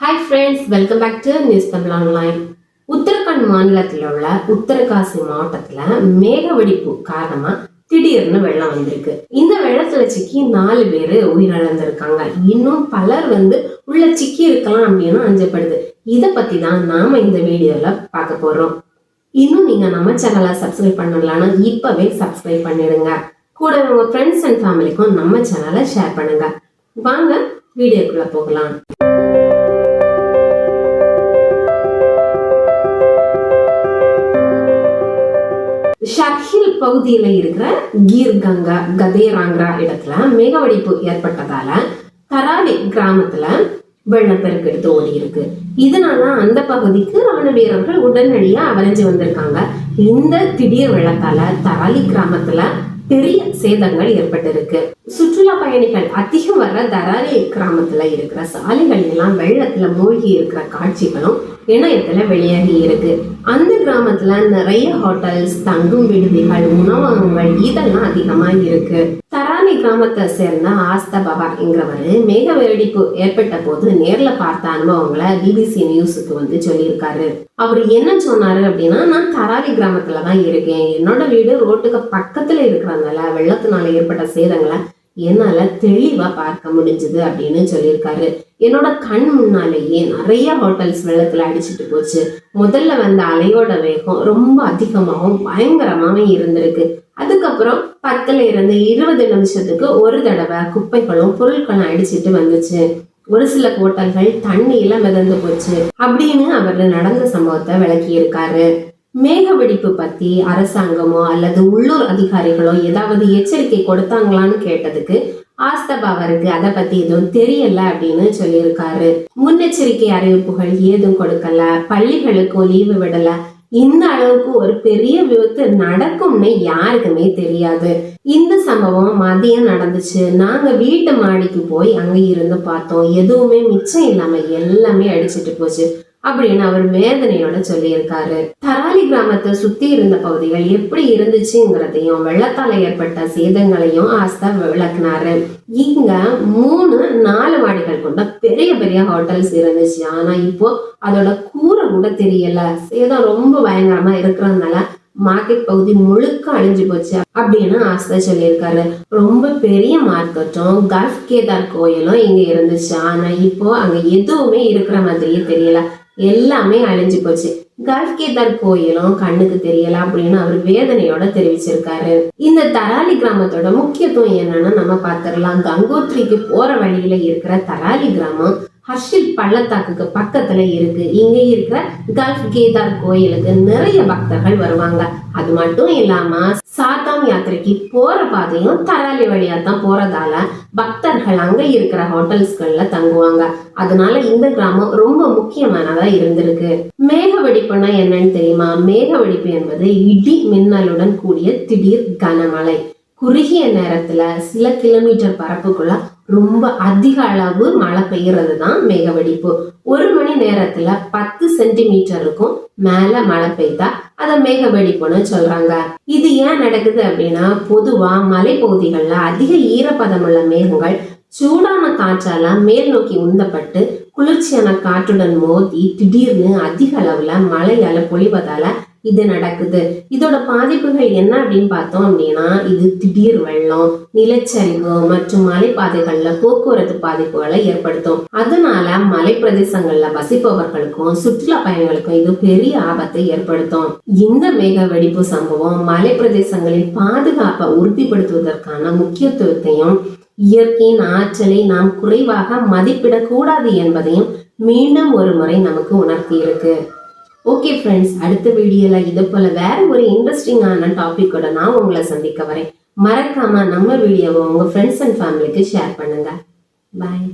Hi friends welcome back to news Tamil online Uttarakhand மாநிலத்தில் உள்ள உத்தரகாசி மாவட்டத்தில் மேக வெடிப்பு காரணமா திடீர்னு வெள்ளம் வந்திருக்கு. இந்த வெள்ளத்துல சிக்கி நாலு பேர் உயிரிழந்திருக்காங்க. இன்னும் பலர் வந்து உள்ள சிக்கி இருக்கலாம் அப்படின்னு அஞ்சப்படுது. இதை பற்றி தான் நாம இந்த வீடியோவில் பார்க்க போறோம். இன்னும் நீங்க நம்ம சேனலை சப்ஸ்கிரைப் பண்ணலன்னா இப்போவே சப்ஸ்கிரைப் பண்ணிடுங்க. கூட உங்க ஃப்ரெண்ட்ஸ் அண்ட் ஃபேமிலிக்கும் நம்ம சேனலை ஷேர் பண்ணுங்க. வாங்க வீடியோக்குள்ளே போகலாம். ஷர்ஹில் பகுதியில் இருக்கிற கீர் கங்கா கதேராங்கரா இடத்துல மேகவடிப்பு ஏற்பட்டதால தராலி கிராமத்துல வெள்ளப்பெருக்கு எடுத்து ஓடி இருக்கு இதனால அந்த பகுதிக்கு ராணுவ வீரர்கள் உடனடியா அவரைஞ்சு வந்திருக்காங்க. இந்த திடீர் வெள்ளத்தால தராலி கிராமத்துல பெரிய சேதங்கள் ஏற்பட்டிருக்கு. சுற்றுலா பயணிகள் அதிகம் வர்ற தராலி கிராமத்துல இருக்கிற சாலைகள் எல்லாம் வெள்ளத்துல மூழ்கி இருக்கிற காட்சிகளும் இணையத்துல வெளியாகி இருக்கு. அந்த கிராமத்துல நிறைய ஹோட்டல்ஸ் தங்கும் விடுதிகள் உணவகங்கள் இதெல்லாம் அதிகமா இருக்கு. தராணி கிராமத்தை சேர்ந்த ஆஸ்தா பாபாங்கிறவர் மேக வெடிப்பு ஏற்பட்ட போது நேர்ல பார்த்த அனுபவங்களை பிபிசி நியூஸுக்கு வந்து சொல்லியிருக்காரு. அவர் என்ன சொன்னாரு அப்படின்னா நான் தராரி கிராமத்துல தான் இருக்கேன். என்னோட வீடு ரோட்டுக்கு பக்கத்துல இருக்கிறதுனால வெள்ளத்தினால ஏற்பட்ட சேதங்களை என்னால தெளிவா பார்க்க முடிஞ்சது அப்படின்னு சொல்லியிருக்காரு. என்னோட கண் முன்னாலேயே நிறைய ஹோட்டல்ஸ் வெள்ளத்துல அடிச்சிட்டு போச்சு. முதல்ல வந்த அலையோட வேகம் ரொம்ப அதிகமாகவும் பயங்கரமாகவும் இருந்திருக்கு. அதுக்கப்புறம் பத்துல இருந்து இருபது நிமிஷத்துக்கு ஒரு தடவை குப்பைகளும் பொருட்களும் அடிச்சிட்டு வந்துச்சு. ஒரு சில ஹோட்டல்கள் தண்ணியில மிதந்து போச்சு அப்படின்னு அவர் நடந்த சம்பவத்தை விளக்கி இருக்காரு மேக வெடிப்பு பத்தி அரசாங்கமோ அல்லது உள்ளூர் அதிகாரிகளோ ஏதாவது எச்சரிக்கை கொடுத்தாங்களான்னு கேட்டதுக்கு ஆஸ்தப் அவருக்கு அதை பத்தி எதுவும் தெரியல அப்படின்னு சொல்லியிருக்காரு. முன்னெச்சரிக்கை அறிவிப்புகள் ஏதும் கொடுக்கல. பள்ளிகளுக்கும் லீவு விடல. இந்த அளவுக்கு ஒரு பெரிய விபத்து நடக்கும்னு யாருக்குமே தெரியாது. இந்த சம்பவம் மதியம் நடந்துச்சு. நாங்க வீட்டு மாடிக்கு போய் அங்க இருந்து பார்த்தோம். எதுவுமே மிச்சம் இல்லாம எல்லாமே அடிச்சிட்டு போச்சு. அப்படின்னு அவர் வேதனையோட சொல்லியிருக்காரு. தராலி கிராமத்தை சுத்தி இருந்த பகுதிகள் எப்படி இருந்துச்சுங்கிறதையும் வெள்ளத்தால ஏற்பட்ட சேதங்களையும் ஆஸ்தா விளக்குனாரு. இங்க மூணு நாலு மாடிகள் கொண்ட பெரிய பெரிய ஹோட்டல்ஸ் இருந்துச்சு. ஆனா இப்போ அதோட கூரை கூட தெரியல. சேதம் ரொம்ப பயங்கரமா இருக்கிறதுனால மார்க்கெட் பகுதி முழுக்க அழிஞ்சு போச்சு அப்படின்னு ஆஸ்தா சொல்லியிருக்காரு. ரொம்ப பெரிய மார்க்கெட்டும் கல்ஃப் கேதார் கோயிலும் இங்க இருந்துச்சு. ஆனா இப்போ அங்க எதுவுமே இருக்கிற மாதிரியே தெரியல. எல்லாமே அழிஞ்சு போச்சு. கல்ஃப் கோயிலும் கண்ணுக்கு தெரியல அப்படின்னு அவர் வேதனையோட தெரிவிச்சிருக்காரு. இந்த தராலி கிராமத்தோட முக்கியத்துவம் என்னன்னு நம்ம பார்த்துடலாம். கங்கோத்ரிக்கு போற வழியில இருக்கிற தராலி கிராமம் ஹர்ஷில் பள்ளத்தாக்குக்கு பக்கத்துல இருக்கு. இங்க இருக்கிற கல்ஃப் கேதார் கோயிலுக்கு நிறைய பக்தர்கள் வருவாங்க. அது மட்டும் இல்லாம யாத்திரைக்கு போற பாதையும் தராலி வழியா தான் போறதால பக்தர்கள் அங்க இருக்கிற ஹோட்டல்ஸ்கள்ல தங்குவாங்க. அதனால இந்த கிராமம் ரொம்ப முக்கியமானதா இருந்திருக்கு. மேக வெடிப்புனா என்னன்னு தெரியுமா? மேக வெடிப்பு என்பது இடி மின்னலுடன் கூடிய திடீர் கனமழை. குறுகிய நேரத்துல சில கிலோமீட்டர் பரப்புக்குள்ள ரொம்ப அதிக அளவு மழை பெய்யறது தான் மேகவெடிப்பு ஒரு மணி நேரத்துல பத்து சென்டிமீட்டருக்கும் மேல மழை பெய்தா அதை மேகவெடிப்புன்னு சொல்றாங்க. இது ஏன் நடக்குது அப்படின்னா பொதுவா மலைப்பகுதிகள்ல அதிக ஈரப்பதமுள்ள மேகங்கள் சூடான காற்றால மேல் நோக்கி உந்தப்பட்டு குளிர்ச்சியான காற்றுடன் மோதி திடீர்னு அதிக அளவுல மழையால பொழிவதால இது நடக்குது. இதோட பாதிப்புகள் என்ன அப்படின்னு பார்த்தோம் அப்படின்னா இது திடீர் வெள்ளம் நிலச்சரிவு மற்றும் மலைப்பாதைகள்ல போக்குவரத்து பாதிப்புகளை ஏற்படுத்தும். அதனால மலை பிரதேசங்கள்ல வசிப்பவர்களுக்கும் சுற்றுலா பயணிகளுக்கும் இது பெரிய ஆபத்தை ஏற்படுத்தும். இந்த மேக வெடிப்பு சம்பவம் மலை பிரதேசங்களின் பாதுகாப்பை உறுதிப்படுத்துவதற்கான முக்கியத்துவத்தையும் இயற்கையின் ஆற்றலை நாம் குறைவாக மதிப்பிடக்கூடாது என்பதையும் மீண்டும் ஒரு முறை நமக்கு உணர்த்தி இருக்கு ஓகே ஃப்ரெண்ட்ஸ் அடுத்த வீடியோவில் இது போல் வேற ஒரு இன்ட்ரெஸ்டிங்கான டாப்பிக்கோட நான் உங்களை சந்திக்க வரேன். மறக்காம நம்ம வீடியோவை உங்கள் ஃப்ரெண்ட்ஸ் அண்ட் ஃபேமிலிக்கு ஷேர் பண்ணுங்க. பாய்